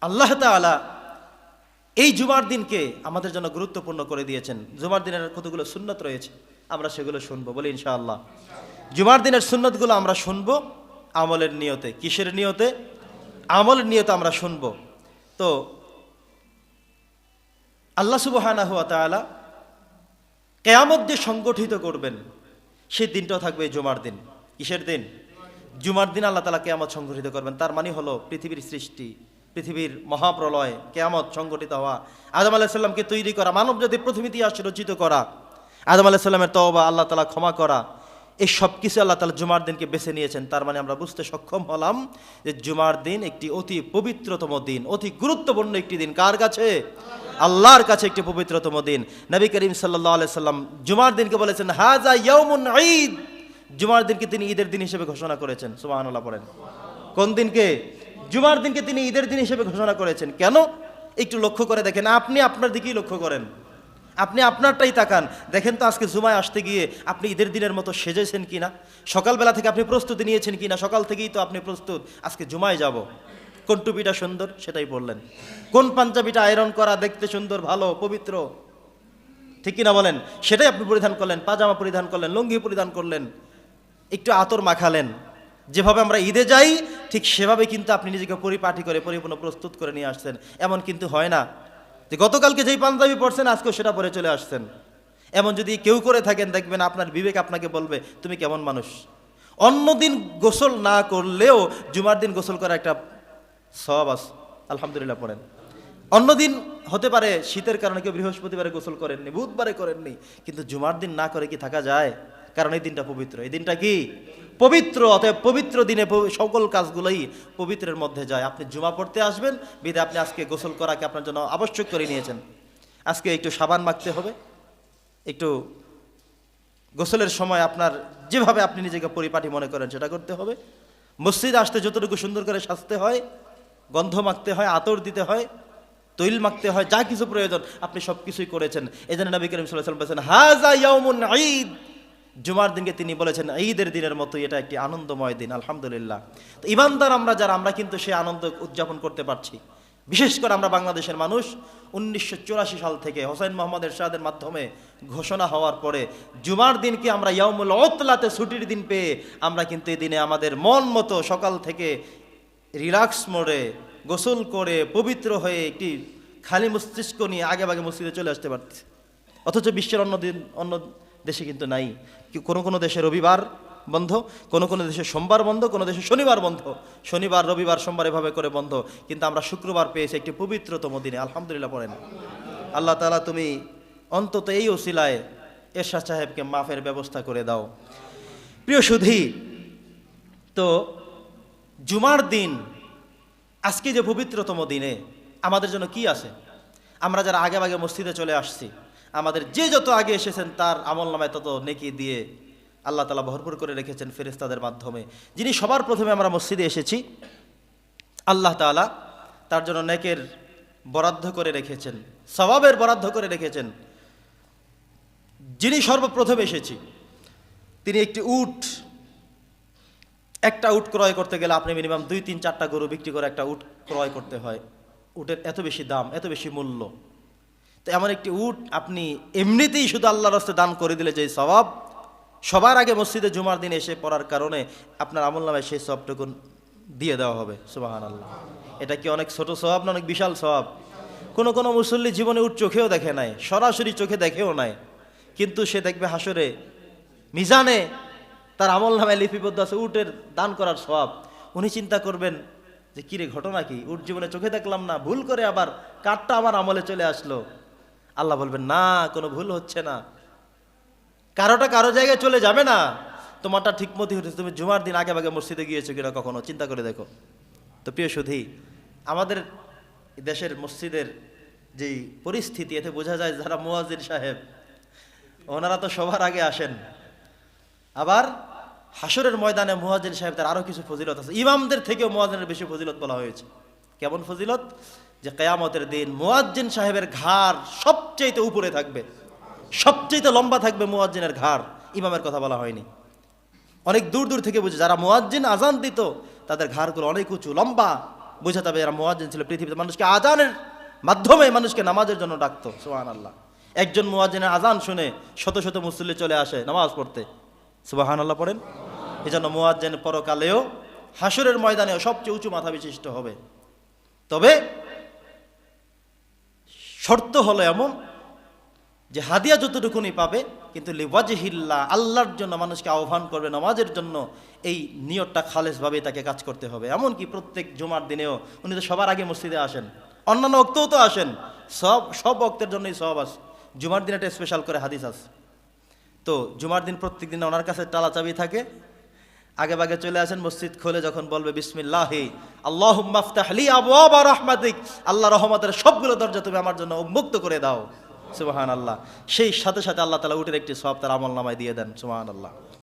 আল্লাহ তাআলা এই জুমার দিনকে আমাদের জন্য গুরুত্বপূর্ণ করে দিয়েছেন। জুমার দিনের কতগুলো সুন্নত রয়েছে, আমরা সেগুলো শুনব, বলি ইনশাআল্লাহ। জুমার দিনের সুন্নতগুলো আমরা শুনব আমলের নিয়তে। কিসের নিয়তে? আমলের নিয়তে আমরা শুনব। তো ওয়া তাআলা কেয়ামত যে সংগঠিত করবেন, সেই দিনটাও থাকবে জুমার দিন। কিসের দিন? জুমার দিন আল্লাহ তালা কেয়ামত সংগঠিত করবেন। তার মানে হলো পৃথিবীর সৃষ্টি। পৃথিবীর মহাপ্রলয়, কেয়ামত সংগঠিত হওয়া। আদম আলাহিসাল্লামকে তৈরি করা, মানব জাতির প্রথম ইতিহাস রচিত করা। আদম আলাহিসাল্লামের তওবা আল্লাহ তালা ক্ষমা করা। এই সব কিছু আল্লাহ তালা জুমার দিনকে বেছে নিয়েছেন। তার মানে আমরা বুঝতে সক্ষম হলাম যে জুমার দিন একটি অতি পবিত্রতম দিন, অতি গুরুত্বপূর্ণ একটি দিন। কার কাছে? আল্লাহর কাছে একটি পবিত্রতম দিন। নবী করিম সাল্লাহ সাল্লাম জুমার দিনকে বলেছেন হাজা ইয়ৌমুন ঈদ। জুমার দিনকে তিনি ঈদের দিন হিসেবে ঘোষণা করেছেন। সুবহানাল্লাহ পড়েন। কোন দিনকে? জুমার দিনকে তিনি ঈদের দিন হিসেবে ঘোষণা করেছেন। কেন? একটু লক্ষ্য করে দেখেন, আপনি আপনার দিকেই লক্ষ্য করেন। আপনি আপনারটাই তাকান। দেখেন তো আজকে জুমায় আসতে গিয়ে আপনি ঈদের দিনের মতো সেজেছেন কিনা? সকালবেলা থেকে আপনি প্রস্তুতি নিয়েছেন কিনা? সকাল থেকেই তো আপনি প্রস্তুত। আজকে জুমায় যাব। কোন টুপিটা সুন্দর? সেটাই বললেন কোন পাঞ্জাবিটা আয়রন করা দেখতে সুন্দর, ভালো, পবিত্র? ঠিক কিনা বলেন? সেটাই আপনি পরিধান করলেন, পাজামা পরিধান করলেন, লুঙ্গি পরিধান করলেন, একটু আতর মাখালেন। যেভাবে আমরা ঈদে যাই, ঠিক সেভাবে কিন্তু আপনি নিজেকে পরিপাটি করে, পরিপূর্ণ প্রস্তুত করে নিয়ে আসছেন। এমন কিন্তু হয় না যে গতকালকে যেই পাঞ্জাবি পড়ছেন আজকেও সেটা পরে চলে আসছেন। এমন যদি কেউ করে থাকেন, দেখবেন আপনার বিবেক আপনাকে বলবে, তুমি কেমন মানুষ? অন্যদিন গোসল না করলেও জুমার দিন গোসল করা একটা সব আস আলহামদুলিল্লাহ পড়েন। অন্যদিন হতে পারে শীতের কারণে কেউ বৃহস্পতিবারে গোসল করেননি, বুধবারে করেননি, কিন্তু জুমার দিন না করে কি থাকা যায়? কারণ এই দিনটা পবিত্র। এই দিনটা কি? পবিত্র, অতএব পবিত্র দিনে সকল কাজগুলোই পবিত্রের মধ্যে যায়। আপনি জুমা পড়তে আসবেন বিদে আপনি আজকে গোসল করাকে আপনার জন্য আবশ্যক করে নিয়েছেন। আজকে একটু সাবান মাখতে হবে। একটু গোসলের সময় আপনার যেভাবে আপনি নিজেকে পরিপাটি মনে করেন সেটা করতে হবে। মসজিদ আসতে যতটুকু সুন্দর করে সাজতে হয়, গন্ধ মাখতে হয়, আতর দিতে হয়, তৈল মাখতে হয়, যা কিছু প্রয়োজন আপনি সব কিছুই করেছেন। এই জন্য নবী করিম সাল্লাহ বলেছেন হাজা ইয়াউমুন ঈদ। জুমার দিনকে তিনি বলেছেন, ঈদের দিনের মতো এটা একটি আনন্দময় দিন, আলহামদুলিল্লাহ। তো ইমানদার আমরা যারা, আমরা কিন্তু সেই আনন্দ উদযাপন করতে পারছি। বিশেষ করে আমরা বাংলাদেশের মানুষ, উনিশশো চুরাশি সাল থেকে হোসেন মোহাম্মদ এরশাদের মাধ্যমে ঘোষণা হওয়ার পরে জুমার দিনকে আমরা ইয়ামুল ওতলাতে ছুটির দিন পেয়ে আমরা কিন্তু এই দিনে আমাদের মন মতো সকাল থেকে রিল্যাক্স মোডে গোসল করে পবিত্র হয়ে একটি খালি মস্তিষ্ক নিয়ে আগে আগে মসজিদে চলে আসতে পারছি অথচ বিশ্বের অন্য দিন, অন্য দেশে কিন্তু নাই। কোনো কোনো দেশে রবিবার বন্ধ, কোনো কোনো দেশে সোমবার বন্ধ, কোনো দেশে শনিবার বন্ধ। শনিবার, রবিবার, সোমবার এভাবে করে বন্ধ। কিন্তু আমরা শুক্রবার পেয়েছি একটি পবিত্রতম দিনে। আলহামদুলিল্লাহ পড়েন। আল্লাহ তাআলা তুমি অন্তত এই ওসিলায় এরশাদ সাহেবকে মাফের ব্যবস্থা করে দাও। প্রিয় সুধি, তো জুমার দিন, আজকে যে পবিত্রতম দিনে, আমাদের জন্য কি আছে? আমরা যারা আগে আগে মসজিদে চলে আসছি আমাদের যে যত আগে এসেছেন, তার আমল নামায় তত নেকি দিয়ে আল্লাহ তালা ভরপুর করে রেখেছেন ফেরেস্তাদের মাধ্যমে। যিনি সবার প্রথমে আমরা মসজিদে এসেছি, আল্লাহ তাআলা তার জন্য নেকের বরাদ্দ করে রেখেছেন স্বভাবের বরাদ্দ করে রেখেছেন। যিনি সর্বপ্রথম এসেছি, তিনি একটি উট, একটা উট ক্রয় করতে গেলে আপনি মিনিমাম দুই, তিন, চারটা গরু বিক্রি করে একটা উট ক্রয় করতে হয়। উটের এত বেশি দাম, এত বেশি মূল্য। তো এমন একটি উট আপনি এমনিতেই শুধু আল্লাহর রাস্তে দান করে দিলে যে স্বভাব, সবার আগে মসজিদে জুমার দিন এসে পড়ার কারণে আপনার আমল নামে সেই সবটুকু দিয়ে দেওয়া হবে সুবাহান আল্লাহ এটা কি অনেক ছোট স্বভাব না অনেক বিশাল স্বভাব? কোনো কোনো মুসল্লি জীবনে উট চোখেও দেখে নাই, সরাসরি চোখে দেখেও নাই, কিন্তু সে দেখবে হাসরে মিজানে তার আমল নামায় লিপিবদ্ধ আছে উটের দান করার স্বভাব। উনি চিন্তা করবেন যে, কিরে, ঘটনা কি? উট জীবনে চোখে দেখলাম না, ভুল করে আবার কাঠটা আমার আমলে চলে আসলো। আল্লাহ বলবেন, না, কোনো ভুল হচ্ছে না। কারোটা কারও জায়গায় চলে যাবে না। তোমারটা ঠিক মতো হচ্ছে। তুমি জুমার দিন আগে আগে মসজিদে গিয়েছো কিনা কখনো? চিন্তা করে দেখো। তো প্রিয় সুধী, আমাদের দেশের মসজিদের যেই পরিস্থিতি, এতে বোঝা যায় যারা মুয়াজির সাহেব, ওনারা তো সবার আগে আসেন। আবার হাসরের ময়দানে মুহাজির সাহেবদের আরও কিছু ফজিলত আছে। ইমামদের থেকেও মুয়াজিনের বেশি ফজিলত বলা হয়েছে। কেমন ফজিলত? যে কেয়ামতের দিন মুয়াজ্জিন সাহেবের ঘাড় সবচেয়ে উপরে থাকবে সবচেয়ে লম্বা থাকবে মুয়াজ্জিনের ঘাড়। ইমামের কথা বলা হয়নি। অনেক দূর দূর থেকে বুঝে, যারা মুয়াজ্জিন আজান দিত, তাদের ঘাড়গুলো অনেক উঁচু, লম্বা। বোঝা যাবে এরা মোয়াজ্জিন ছিল, পৃথিবীতে মানুষকে আজানের মাধ্যমে মানুষকে নামাজের জন্য ডাকতো সুবাহান আল্লাহ একজন মোয়াজ্জিনের আজান শুনে শত শত মুসল্লি চলে আসে নামাজ পড়তে। সুবাহান আল্লাহ পড়েন। এই জন্য মোয়াজ্জেন পরকালেও হাসুরের ময়দানেও সবচেয়ে উঁচু মাথা বিশিষ্ট হবে। তবে শর্ত হলো এমন যে হাদিয়া যতটুকুনি পাবে, কিন্তু লিওয়াজহিল্লা আল্লাহর জন্য মানুষকে আহ্বান করবে নামাজের জন্য, এই নিয়তটা খালেসভাবে তাকে কাজ করতে হবে। এমনকি প্রত্যেক জুমার দিনেও উনি তো সবার আগে মসজিদে আসেন। অন্যান্য অক্তও তো আসেন। সব সব অক্তের জন্যই সব আস জুমার দিন একটা স্পেশাল করে হাদিস আস তো জুমার দিন প্রত্যেক দিন ওনার কাছে টালা চাবি থাকে। আগে বাগে চলে আসেন, মসজিদ খোলে যখন বলবে, বিসমিল্লাহি আল্লাহ মাফতাহলি আবু রহমাতিক আল্লাহ রহমতের সবগুলো দরজা তুমি আমার জন্য উন্মুক্ত করে দাও। সুবাহান আল্লাহ সেই সাথে সাথে আল্লাহ তালা উঠের একটি সব তার আমল নামায় দিয়ে দেন। সুবাহান আল্লাহ